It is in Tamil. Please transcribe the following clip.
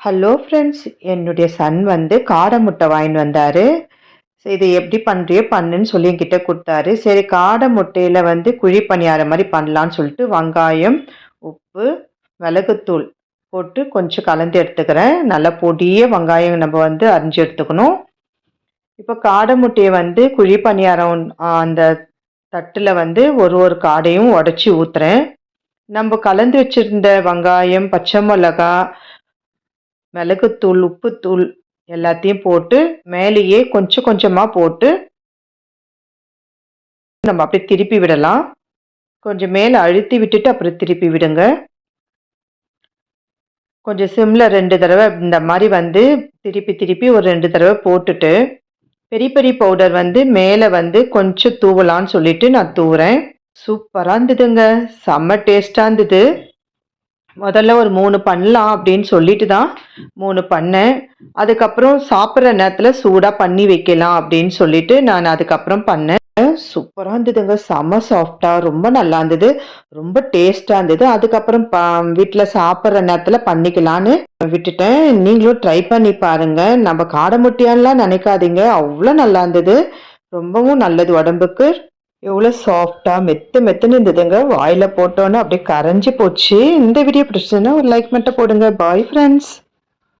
ஹலோ ஃப்ரெண்ட்ஸ் என்னுடைய சன் வந்து காடை முட்டை வாங்கிட்டு வந்தார். சரி இதை எப்படி பண்ணுறியோ பண்ணுன்னு சொல்லி என்கிட்ட கொடுத்தாரு. சரி காடை முட்டையில் வந்து குழி பணியாரம் மாதிரி பண்ணலான்னு சொல்லிட்டு வெங்காயம் உப்பு மிளகுத்தூள் போட்டு கொஞ்சம் கலந்து எடுத்துக்கிறேன். நல்லா பொடிய வெங்காயம் நம்ம வந்து அரிஞ்சு எடுத்துக்கணும். இப்போ காடை முட்டையை வந்து குழி பணியாரம் அந்த தட்டில் வந்து ஒரு ஒரு காடையும் உடச்சி ஊற்றுறேன் நம்ம கலந்து வச்சுருந்த வெங்காயம் பச்சை மிளகா மிளகுத்தூள் உப்புத்தூள் எல்லாத்தையும் போட்டு மேலேயே கொஞ்சம் கொஞ்சமாக போட்டு நம்ம அப்படியே திருப்பி விடலாம். கொஞ்சம் மேலே அழுத்தி விட்டுட்டு அப்புறம் திருப்பி விடுங்க. கொஞ்சம் சிம்மில் ரெண்டு தடவை இந்த மாதிரி வந்து திருப்பி திருப்பி ஒரு ரெண்டு தடவை போட்டுட்டு பெரிய பெரிய பவுடர் வந்து மேலே வந்து கொஞ்சம் தூவலான்னு சொல்லிட்டு நான் தூவுறேன். சூப்பராக இருந்ததுங்க. செம்ம டேஸ்ட்டாக இருந்தது. முதல்ல ஒரு மூணு பண்ணலாம் அப்படின்னு சொல்லிட்டு தான் மூணு பண்ணேன். அதுக்கப்புறம் சாப்பிட்ற நேரத்தில் சூடாக பண்ணி வைக்கலாம் அப்படின்னு சொல்லிட்டு நான் அதுக்கப்புறம் பண்ணேன். சூப்பராக இருந்ததுங்க. செம்ம சாஃப்டாக ரொம்ப நல்லா இருந்தது. ரொம்ப டேஸ்ட்டாக இருந்தது. அதுக்கப்புறம் ப வீட்டில் சாப்பிட்ற நேரத்தில் பண்ணிக்கலான்னு விட்டுட்டேன். நீங்களும் ட்ரை பண்ணி பாருங்கள் நம்ம காடை முட்டியான்லாம் நினைக்காதீங்க. அவ்வளோ நல்லா இருந்தது. ரொம்பவும் நல்லது உடம்புக்கு. எவ்வளோ சாஃப்டாக மெத்து மெத்துன்னு இருந்ததுங்க. வாயில் போட்டோன்னே அப்படியே கரைஞ்சி போச்சு. இந்த வீடியோ பிடிச்சதுன்னா ஒரு லைக் மட்டும் போடுங்க. Bye friends